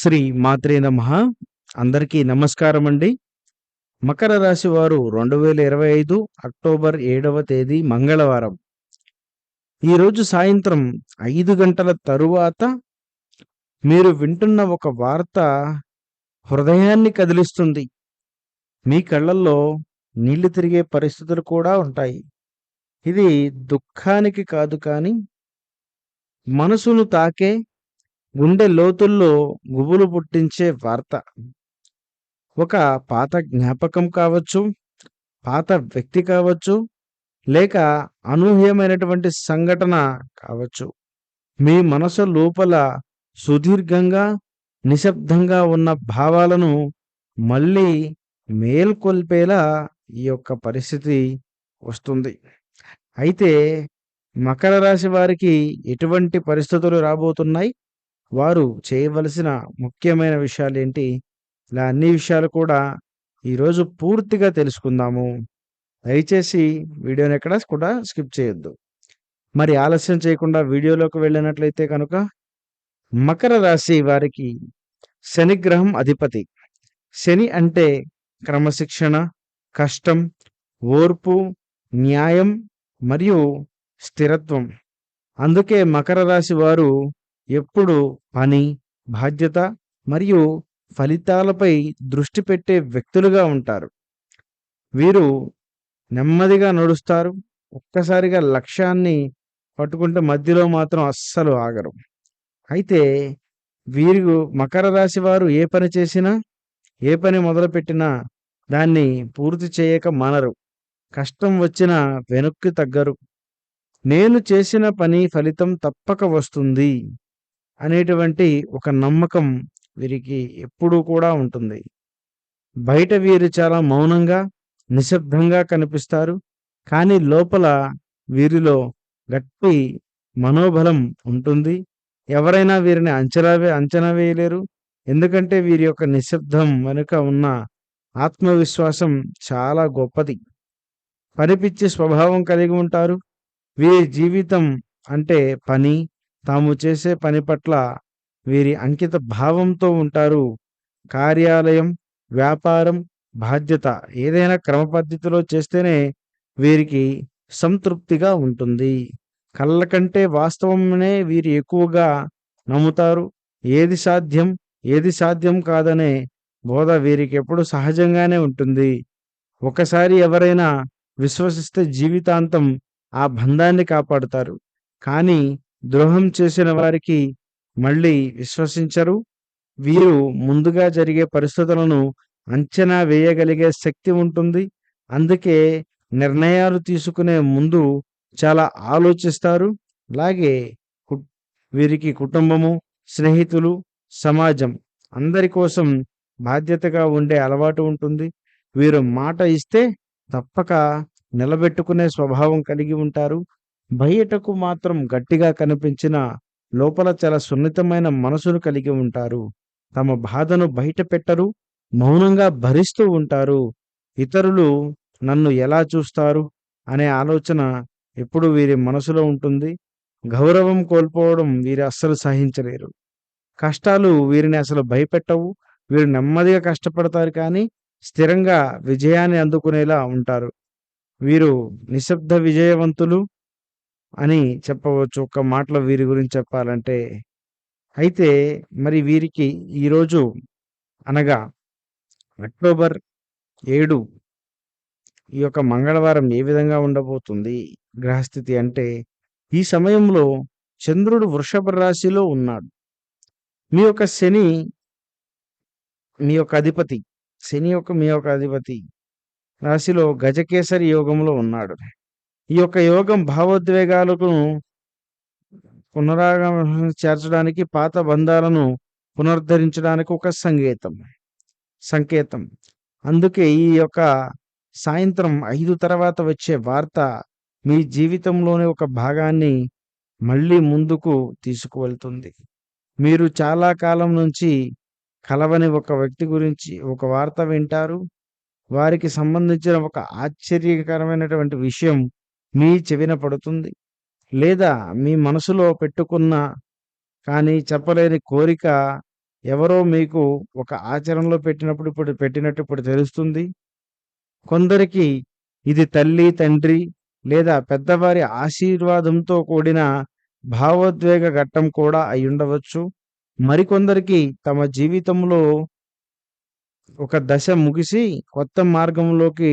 శ్రీ మాత్రే నమ. అందరికీ నమస్కారం అండి మకర రాశి వారు రెండు వేల ఇరవై ఐదు అక్టోబర్ ఏడవ తేదీ మంగళవారం. ఈరోజు సాయంత్రం ఐదు గంటల తరువాత మీరు వింటున్న ఒక వార్త హృదయాన్ని కదిలిస్తుంది. మీ కళ్ళల్లో నీళ్ళు తిరిగే పరిస్థితులు కూడా ఉంటాయి. ఇది దుఃఖానికి కాదు కానీ మనసును తాకే గుండె లోతుల్లో గుబులు పుట్టించే వార్త. ఒక పాత జ్ఞాపకం కావచ్చు పాత వ్యక్తి కావచ్చు లేక అనూహ్యమైనటువంటి సంఘటన కావచ్చు. మీ మనసు లోపల సుదీర్ఘంగా నిశ్శబ్దంగా ఉన్న భావాలను మళ్ళీ మేల్కొల్పేలా ఈ యొక్క పరిస్థితి వస్తుంది. అయితే మకర రాశి వారికి ఎటువంటి పరిస్థితులు రాబోతున్నాయి? వారు చేయవలసిన ముఖ్యమైన విషయాలు ఏంటి ఇలా అన్ని విషయాలు కూడా ఈరోజు పూర్తిగా తెలుసుకుందాము. దయచేసి వీడియోని ఎక్కడ కూడా స్కిప్ చేయొద్దు. మరి ఆలస్యం చేయకుండా వీడియోలోకి వెళ్ళినట్లయితే కనుక మకర రాశి వారికి శనిగ్రహం అధిపతి. శని అంటే క్రమశిక్షణ కష్టం ఓర్పు న్యాయం మరియు స్థిరత్వం. అందుకే మకర రాశి వారు ఎప్పుడు పని బాధ్యత మరియు ఫలితాలపై దృష్టి పెట్టే వ్యక్తులుగా ఉంటారు. వీరు నెమ్మదిగా నడుస్తారు ఒక్కసారిగా లక్ష్యాన్ని పట్టుకుంటే మధ్యలో మాత్రం అస్సలు ఆగరు. అయితే వీరు మకర రాశి వారు ఏ పని చేసినా ఏ పని మొదలుపెట్టినా దాన్ని పూర్తి చేయక మానరు. కష్టం వచ్చినా వెనక్కి తగ్గరు. నేను చేసిన పని ఫలితం తప్పక వస్తుంది. అనేటువంటి ఒక నమ్మకం వీరికి ఎప్పుడూ కూడా ఉంటుంది. బయట వీరు చాలా మౌనంగా నిశ్శబ్దంగా కనిపిస్తారు. కానీ లోపల వీరిలో గట్టి మనోబలం ఉంటుంది. ఎవరైనా వీరిని అంచనా వే అంచనా వేయలేరు. ఎందుకంటే వీరి యొక్క నిశ్శబ్దం వెనుక ఉన్న ఆత్మవిశ్వాసం చాలా గొప్పది. పనిపిచ్చే స్వభావం కలిగి ఉంటారు. వీరి జీవితం అంటే పని తాము చేసే పని పట్ల వీరి అంకిత భావంతో ఉంటారు. కార్యాలయం వ్యాపారం బాధ్యత ఏదైనా క్రమ పద్ధతిలో చేస్తేనే వీరికి సంతృప్తిగా ఉంటుంది. కళ్ళ కంటే వాస్తవమనే వీరు ఎక్కువగా నమ్ముతారు. ఏది సాధ్యం ఏది సాధ్యం కాదనే బోధ వీరికి ఎప్పుడు సహజంగానే ఉంటుంది. ఒకసారి ఎవరైనా విశ్వసిస్తే జీవితాంతం ఆ బంధాన్ని కాపాడుతారు. కానీ ద్రోహం చేసిన వారికి మళ్ళీ విశ్వసించరు. వీరు ముందుగా జరిగే పరిస్థితులను అంచనా వేయగలిగే శక్తి ఉంటుంది. అందుకే నిర్ణయాలు తీసుకునే ముందు చాలా ఆలోచిస్తారు. అలాగే కు- వీరికి కుటుంబము స్నేహితులు సమాజం అందరి కోసం బాధ్యతగా ఉండే అలవాటు ఉంటుంది. వీరు మాట ఇస్తే తప్పక నిలబెట్టుకునే స్వభావం కలిగి ఉంటారు. బయటకు మాత్రం గట్టిగా కనిపించిన లోపల చాలా సున్నితమైన మనసును కలిగి ఉంటారు. తమ బాధను బయట పెట్టరు మౌనంగా భరిస్తూ ఉంటారు. ఇతరులు నన్ను ఎలా చూస్తారు? అనే ఆలోచన ఎప్పుడు వీరి మనసులో ఉంటుంది. గౌరవం కోల్పోవడం వీరు అస్సలు సహించలేరు. కష్టాలు వీరిని అసలు భయపెట్టవు. వీరు నెమ్మదిగా కష్టపడతారు కానీ స్థిరంగా విజయాన్ని అందుకునేలా ఉంటారు. వీరు నిశ్శబ్ద విజయవంతులు అని చెప్పవచ్చు. ఒక మాటలో వీరి గురించి చెప్పాలంటే అయితే మరి వీరికి ఈరోజు అనగా అక్టోబర్ ఏడు ఈ యొక్క మంగళవారం ఏ విధంగా ఉండబోతుంది గ్రహస్థితి అంటే ఈ సమయంలో చంద్రుడు వృషభ రాశిలో ఉన్నాడు. మీ యొక్క శని మీ యొక్క అధిపతి శని యొక్క మీ యొక్క అధిపతి రాశిలో గజకేసరి యోగంలో ఉన్నాడు. ఈ యొక్క యోగం భావోద్వేగాలకు పునరాగమనం చేర్చడానికి పాత బంధాలను పునరుద్ధరించడానికి ఒక సంకేతం సంకేతం. అందుకే ఈ యొక్క సాయంత్రం ఐదు తర్వాత వచ్చే వార్త మీ జీవితంలోని ఒక భాగాన్ని మళ్ళీ ముందుకు తీసుకువెళ్తుంది. మీరు చాలా కాలం నుంచి కలవని ఒక వ్యక్తి గురించి ఒక వార్త వింటారు. వారికి సంబంధించిన ఒక ఆశ్చర్యకరమైనటువంటి విషయం మీ చెవిన పడుతుంది లేదా మీ మనసులో పెట్టుకున్న కానీ చెప్పలేని కోరిక ఎవరో మీకు ఒక ఆచరణలో పెట్టినప్పుడు ఇప్పుడు పెట్టినట్టు ఇప్పుడు తెలుస్తుంది. కొందరికి ఇది తల్లి, తండ్రి లేదా పెద్దవారి ఆశీర్వాదంతో కూడిన భావోద్వేగ ఘట్టం కూడా అయ్యుండవచ్చు. మరికొందరికి తమ జీవితంలో ఒక దశ ముగిసి కొత్త మార్గంలోకి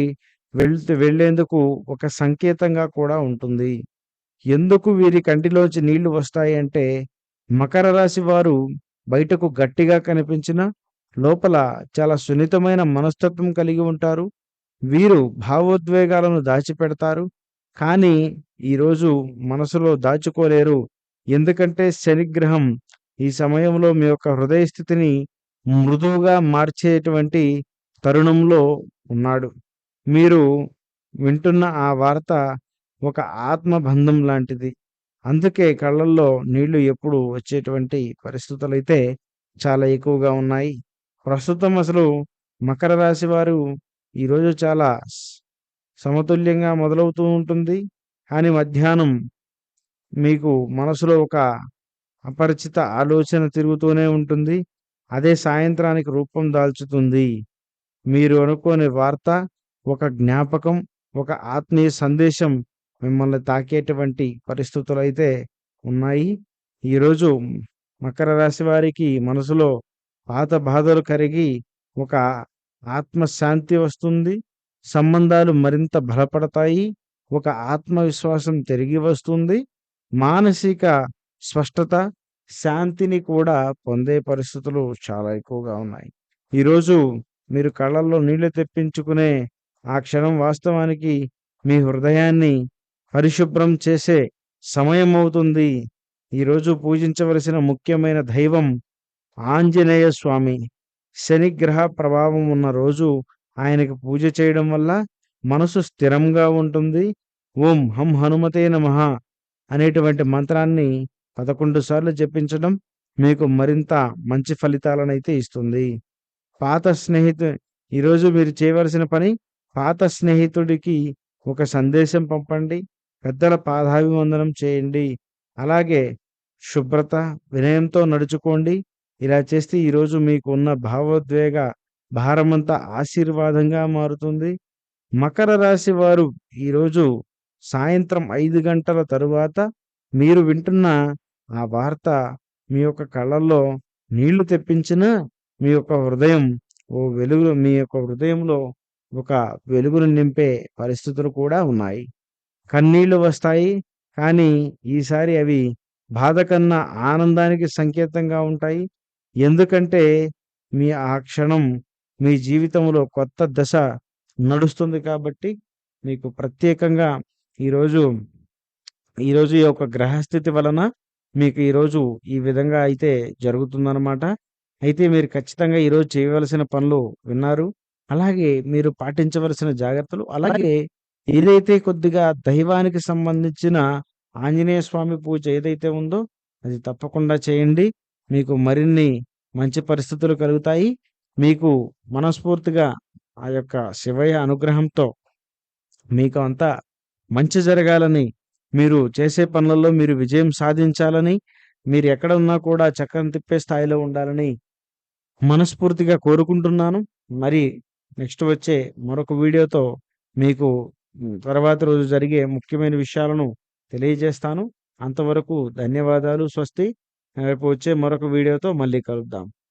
వెళ్తే వెళ్ళేందుకు ఒక సంకేతంగా కూడా ఉంటుంది. ఎందుకు వీరి కంటిలోంచి నీళ్ళు వస్తాయి అంటే మకర రాశి వారు బయటకు గట్టిగా కనిపించిన లోపల చాలా సున్నితమైన మనస్తత్వం కలిగి ఉంటారు. వీరు భావోద్వేగాలను దాచిపెడతారు. కానీ ఈరోజు మనసులో దాచుకోలేరు. ఎందుకంటే శనిగ్రహం ఈ సమయంలో మీ యొక్క హృదయ స్థితిని మృదువుగా మార్చేటువంటి తరుణంలో ఉన్నాడు. మీరు వింటున్న ఆ వార్త ఒక ఆత్మబంధం లాంటిది. అందుకే కళ్ళల్లో నీళ్ళు ఎప్పుడు వచ్చేటువంటి పరిస్థితులైతే చాలా ఎక్కువగా ఉన్నాయి. ప్రస్తుతం అసలు మకర రాశి వారు ఈరోజు చాలా సమతుల్యంగా మొదలవుతూ ఉంటుంది. కానీ మధ్యాహ్నం మీకు మనసులో ఒక అపరిచిత ఆలోచన తిరుగుతూనే ఉంటుంది. అదే సాయంత్రానికి రూపం దాల్చుతుంది. మీరు అనుకోని వార్త, ఒక జ్ఞాపకం, ఒక ఆత్మీయ సందేశం మిమ్మల్ని తాకేటువంటి అయితే ఉన్నాయి. ఈరోజు మకర రాశి వారికి మనసులో పాత బాధలు కరిగి ఒక ఆత్మశాంతి వస్తుంది. సంబంధాలు మరింత బలపడతాయి. ఒక ఆత్మవిశ్వాసం తిరిగి వస్తుంది. మానసిక స్పష్టత, శాంతిని కూడా పొందే పరిస్థితులు చాలా ఎక్కువగా ఉన్నాయి. ఈరోజు మీరు కళ్ళల్లో నీళ్ళు తెప్పించుకునే ఆ క్షణం వాస్తవానికి మీ హృదయాన్ని పరిశుభ్రం చేసే సమయం అవుతుంది. ఈరోజు పూజించవలసిన ముఖ్యమైన దైవం ఆంజనేయ స్వామి. శనిగ్రహ ప్రభావం ఉన్న రోజు ఆయనకి పూజ చేయడం వల్ల మనసు స్థిరంగా ఉంటుంది. ఓం హం హనుమతే నమః అనేటువంటి మంత్రాన్ని 11 సార్లు జపించడం మీకు మరింత మంచి ఫలితాలనైతే ఇస్తుంది. పాత స్నేహితు ఈరోజు మీరు చేయవలసిన పని పాత స్నేహితుడికి ఒక సందేశం పంపండి. పెద్దల పాదాభివందనం చేయండి. అలాగే శుభ్రత, వినయంతో నడుచుకోండి. ఇలా చేస్తే ఈరోజు మీకు ఉన్న భావోద్వేగ భారమంతా ఆశీర్వాదంగా మారుతుంది. మకర రాశి వారు ఈరోజు సాయంత్రం ఐదు గంటల తరువాత మీరు వింటున్న ఆ వార్త మీ యొక్క కళ్ళల్లో నీళ్ళు తెప్పించిన మీ యొక్క హృదయం ఓ వెలుగులో మీ యొక్క హృదయంలో ఒక వెలుగును నింపే పరిస్థితులు కూడా ఉన్నాయి. కన్నీళ్ళు వస్తాయి. కానీ ఈసారి అవి బాధ కన్నా ఆనందానికి సంకేతంగా ఉంటాయి. ఎందుకంటే మీ ఆ క్షణం మీ జీవితంలో కొత్త దశ నడుస్తుంది కాబట్టి మీకు ప్రత్యేకంగా ఈరోజు ఈరోజు ఈ యొక్క గ్రహస్థితి వలన మీకు ఈరోజు ఈ విధంగా అయితే జరుగుతుందనమాట. అయితే మీరు ఖచ్చితంగా ఈరోజు చేయవలసిన పనులు విన్నారు. అలాగే మీరు పాటించవలసిన జాగ్రత్తలు అలాగే ఏదైతే కొద్దిగా దైవానికి సంబంధించిన ఆంజనేయ స్వామి పూజ ఏదైతే ఉందో అది తప్పకుండా చేయండి. మీకు మరిన్ని మంచి పరిస్థితులు కలుగుతాయి. మీకు మనస్ఫూర్తిగా ఆ యొక్క శివయ్య అనుగ్రహంతో మీకు అంతా మంచి జరగాలని, మీరు చేసే పనులలో మీరు విజయం సాధించాలని, మీరు ఎక్కడ ఉన్నా కూడా చక్రం తిప్పే స్థాయిలో ఉండాలని మనస్ఫూర్తిగా కోరుకుంటున్నాను. మరి నెక్స్ట్ వచ్చే మరొక వీడియోతో మీకు తర్వాత రోజు జరిగే ముఖ్యమైన విషయాలను తెలియజేస్తాను. అంతవరకు ధన్యవాదాలు. స్వస్తి. రేపు వచ్చే మరొక వీడియోతో మళ్ళీ కలుద్దాం.